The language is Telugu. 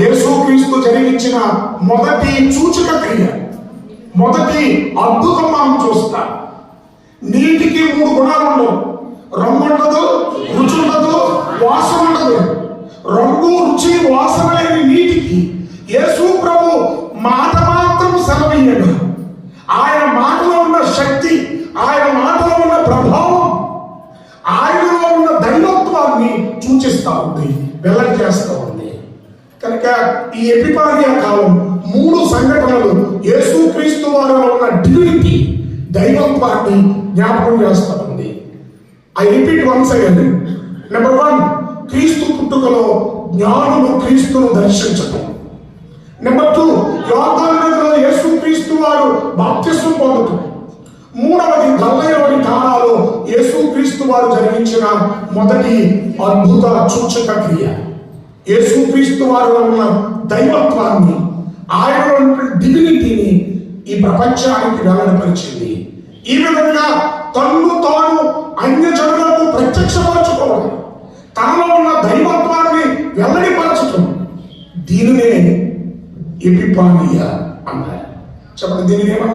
యేసుక్రీస్తు జరిగించిన మొదటి సూచక క్రియ మొదటి అద్భుతం మనం చూస్తాం. నీటికి మూడు గుణాలు ఉండవు. రంగు ఉండదు రుచి ఉండదు వాసన ఉండదు. రంగు రుచి వాసన సూచిస్తూ ఉంది వెల్లడి చేస్తూ ఉంది. కనుక ఈ ఎపిపాదియా కాలం మూడు సంఘటనలు యేసుక్రీస్తు వారిలో ఉన్న డివినిటీ దైవత్వాన్ని జ్ఞాపకం చేస్తూ ఉంది. I repeat once again number one క్రీస్తు పుట్టుకలో జ్ఞానులు క్రీస్తును దర్శించటం. నెంబర్ టూ యోగాల యేసు క్రీస్తు వారు బాప్తిస్వం పొందటం. మూడవది గల్లయలోని కాలాలో యేసుక్రీస్తు వారు జరిగించిన మొదటి అద్భుత సూచక క్రియ. యేసుక్రీస్తు వారిలో ఉన్న దైవత్వాన్ని ఆయనలో ఉన్న డివినిటీని ఈ ప్రపంచానికి వెల్లడపరిచింది. ఈ విధంగా తన్ను తాను అన్య జనులకు ప్రత్యక్షపరచుకోవడం తనలో ఉన్న దైవత్వాన్ని వెల్లడిపరచటం. దీనినే ఎపిపానియా అన్నారు చెప్పండి దీనిని